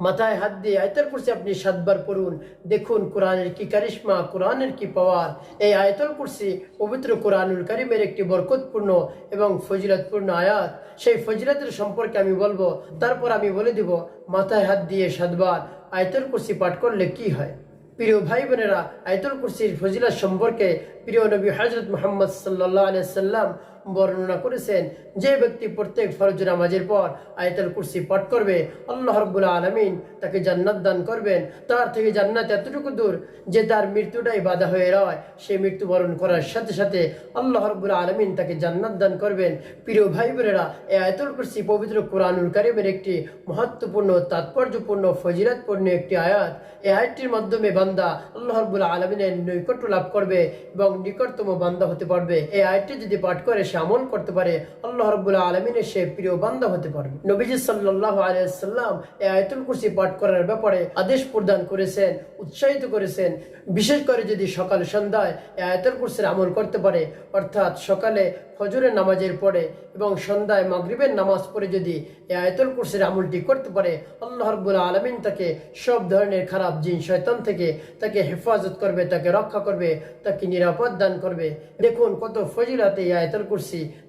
মাথায় হাত দিয়ে আয়তল কুরসি আপনি সাতবার পড়ুন। দেখুন কোরআনের কি কারিশমা, কোরআনের কি পাওয়ার। এই আয়তল কুরসি পবিত্র কোরআনুল কারিমের একটি বরকতপূর্ণ এবং ফজিলতপূর্ণ আয়াত। সেই ফজিলতের সম্পর্কে আমি বলব, তারপর আমি বলে দিব, মাথায় হাত দিয়ে সাতবার আয়তল কুরসি পাঠ করলে কি হয়? প্রিয় ভাই বোনেরা, আয়তুল কুরসির ফজিলত সম্পর্কে প্রিয় নবী হজরত মোহাম্মদ সাল্লাহ সাল্লাম বর্ণনা করেছেন। যে ব্যক্তি প্রত্যেক ফরজ নামাজের পর আয়তুল কুরসি পাঠ করবে, আল্লাহ রব্বুল আলমিন তাকে জান্নাত দান করবেন। তার থেকে জান্নাত এতটুকু দূর যে তার মৃত্যুটাই বাধা হয়ে রয়। সে মৃত্যুবরণ করার সাথে সাথে আল্লাহ রব্বুল আলমিন তাকে জান্নাত দান করবেন। প্রিয় ভাই বোনেরা, এই আয়তুল কুরসি পবিত্র কোরআনুল কারিমের একটি মহত্বপূর্ণ, তাৎপর্যপূর্ণ, ফজিলাতপূর্ণ একটি আয়াত। এই আয়াতটির মাধ্যমে বান্দা আল্লাহ রব্বুল আলমিনের নৈকট্য লাভ করবে এবং নিকটতম বান্দা হতে পারবে। এই আয়াতটি যদি পাঠ করে সে আমল করতে পারে, আল্লাহ রব্বুল আলমিনের সে প্রিয় বান্দা হতে পারবে। নবীজি সাল্লাহ আলিয়াল্লাম এই আয়তুল কুরসি পাঠ করার ব্যাপারে আদেশ প্রদান করেছেন, উৎসাহিত করেছেন। বিশেষ করে যদি সকাল সন্ধ্যায় এই আয়তুল কুরসির আমল করতে পারে, অর্থাৎ সকালে ফজরের নামাজের পরে এবং সন্ধ্যায় মাগরিবের নামাজ পড়ে যদি এই আয়তুল কুরসির আমলটি করতে পারে, আল্লাহ রব্বুল আলমিন তাকে সব ধরনের খারাপ জিন শয়তান থেকে তাকে হেফাজত করবে, তাকে রক্ষা করবে, তাকে নিরাপদ দান করবে। দেখুন কত ফজিলাতে এই আয়তুল কুরসি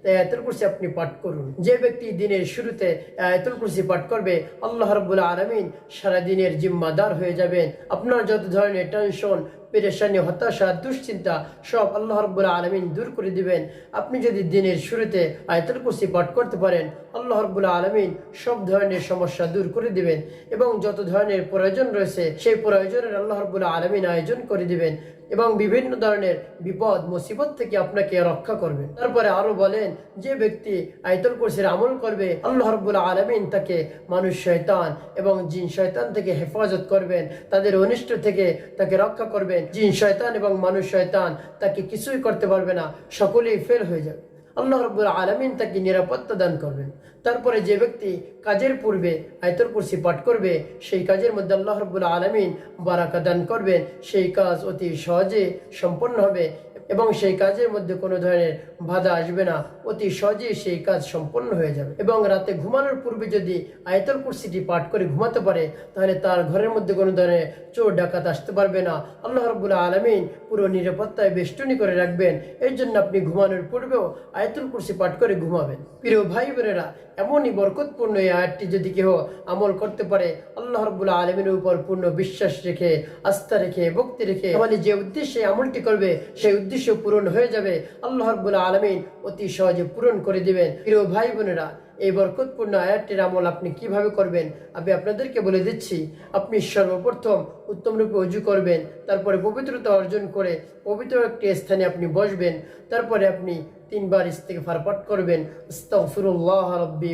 এই আয়াতুল কুরসি আপনি পাঠ করুন। যে ব্যক্তি দিনের শুরুতে আয়াতুল কুরসি পাঠ করবে, আল্লাহ রব্বুল আলমিন সারা দিনের জিম্মাদার হয়ে যাবেন। আপনার যত ধরনের টেনশন পেরেশানি, হতাশা, দুশ্চিন্তা সব আল্লাহ রব্বুল আলমিন দূর করে দিবেন। আপনি যদি দিনের শুরুতে আয়তুল কুরসি পাঠ করতে পারেন, আল্লাহ রব্বুল আলমিন সব ধরনের সমস্যা দূর করে দিবেন এবং যত ধরনের প্রয়োজন রয়েছে, সেই প্রয়োজনের আল্লাহ রব্বুল আলমিন আয়োজন করে দিবেন এবং বিভিন্ন ধরনের বিপদ, মুসিবত থেকে আপনাকে রক্ষা করবেন। তারপরে আরও বলেন, যে ব্যক্তি আয়তল কুরসির আমল করবে, আল্লাহ রব্বুল আলমিন তাকে মানুষ শয়তান এবং জিন শয়তান থেকে হেফাজত করবেন, তাদের অনিষ্ট থেকে তাকে রক্ষা করবেন জিন শয়তান এবং মানুষ শয়তান তাকে কিছুই করতে পারবে না, সকলেই ফেল হয়ে যাবে। আল্লাহ রব্বুল আলমিন তাকে নিরাপত্তা দান করবেন। তারপরে যে ব্যক্তি কাজের পূর্বে আয়তর কুরসি পাঠ করবে, সেই কাজের মধ্যে আল্লাহ রব্বুল আলমিন বারাকা দান করবেন। সেই কাজ অতি সহজে সম্পন্ন হবে। এবং সেই কাজের মধ্যে কোনো ধরনের বাধা আসবে না। অতি সহজেই সেই কাজ সম্পন্ন হয়ে যাবে। এবং রাতে ঘুমানোর পূর্বে যদি আয়তল কুরসিটি পাঠ করে ঘুমাতে পারে, তাহলে তার ঘরের মধ্যে কোনো ধরনের চোর, ডাকাত আসতে পারবে না। আল্লাহ রব্বুল্লাহ আলমিন পুরো নিরাপত্তায় বেষ্টনী করে রাখবেন। এই জন্য আপনি ঘুমানোর পূর্বেও আয়তুল কুরসি পাঠ করে ঘুমাবেন। প্রিয় ভাই বোনেরা, এমনই বরকতপূর্ণ এই আয়াতটি যদি কেহ আমল করতে পারে, আল্লাহ রব্বুল্লাহ আলমিনের উপর পূর্ণ বিশ্বাস রেখে, আস্থা রেখে, ভক্তি রেখে তাহলে যে উদ্দেশ্যে আমলটি করবে, সেই উদ্দেশ্য পূরণ হয়ে যাবে। আল্লাহ রব্বুল্লাহ আলমিন অতি সহজে পূরণ করে দিবেন। প্রিয় ভাই বোনেরা, এই বরকতপূর্ণ আয়াতটির আমল আপনি কীভাবে করবেন? আমি আপনাদেরকে বলে দিচ্ছি, আপনি সর্বপ্রথম উত্তম রূপে অজু করবেন, তারপরে পবিত্রতা অর্জন করে পবিত্র একটি স্থানে আপনি বসবেন, তারপরে আপনি তিনবার ইস্তেগফার পাঠ করবেন। আস্তাগফিরুল্লাহ রাব্বি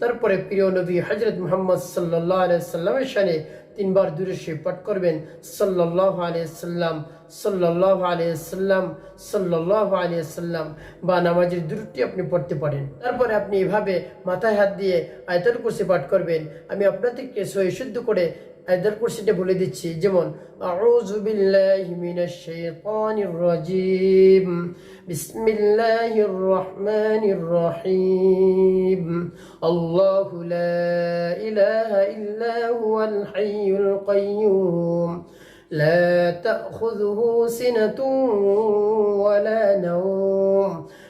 তারপরে প্রিয় নবী হজরত মোহাম্মদ সাল্লাহ আলাইসাল্লামের সাল্লামের শানে তিনবার দূরে পাঠ করবেন। সাল্লাহ সাল্লাল্লাহু সাল্লাহ সাল্লাম, সাল্লাল্লাহু আলাইহি সাল্লাম বা নামাজের দূরটি আপনি পড়তে পারেন। তারপরে আপনি এভাবে মাথায় হাত দিয়ে আয়তন কুরসি পাঠ করবেন। আমি আপনাদেরকে সহি শুদ্ধ করে আয়তাল কুরসিটা বলে দিচ্ছি যেমন আউযু বিল্লাহি মিনাশ শাইতানির রাজিম বিসমিল্লাহির রহমানির রহিম আল্লাহু লা ইলাহা ইল্লা হুয়াল হাইয়ুল কাইয়্যুম لا تأخذه سنة ولا نوم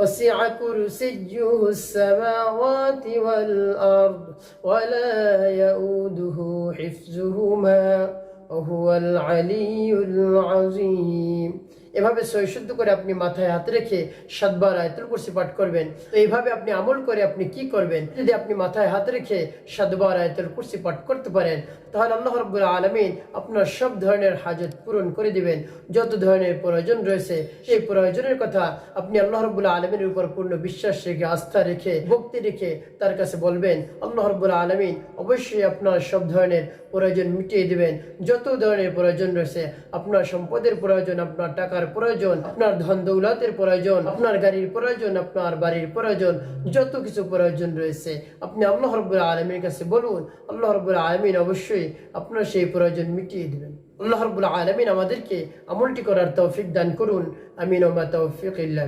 وسع كرسيه السماوات والأرض ولا يؤوده حفظهما এভাবে সৈশুদ্ধ করে আপনি মাথায় হাত রেখে সাতবার আয়তুল কুরসি পাঠ করবেন। তো এইভাবে আপনি আমল করে আপনি কি করবেন? যদি আপনি মাথায় হাত রেখে সাতবার আয়তুল কুরসি পাঠ করতে পারেন, তাহলে আল্লাহ রব্বুল আলমিন আপনার সব ধরনের হাজত পূরণ করে দিবেন। যত ধরনের প্রয়োজন রয়েছে, সেই প্রয়োজনের কথা আপনি আল্লাহ রব্বুল আলমিনের উপর পূর্ণ বিশ্বাস রেখে, আস্থা রেখে, ভক্তি রেখে তার কাছে বলবেন, আল্লাহ রব্বুল আলমিন অবশ্যই আপনার সব ধরনের প্রয়োজন মিটিয়ে দেবেন। যত ধরনের প্রয়োজন রয়েছে, আপনার সম্পদের প্রয়োজন, আপনার টাকার প্রয়োজন, আপনার ধন দৌলতের প্রয়োজন, আপনার গাড়ির প্রয়োজন, আপনার বাড়ির প্রয়োজন, যত কিছু প্রয়োজন রয়েছে, আপনি আল্লাহ রব্বুল আলমীর কাছে বলুন, আল্লাহ রব্বুল আলমিন অবশ্যই আপনার সেই প্রয়োজন মিটিয়ে দিবেন। আল্লাহ রব্বুল আলমিন আমাদেরকে আমলটি করার তৌফিক দান করুন। আমিন ওমা তৌফিক ইল্লা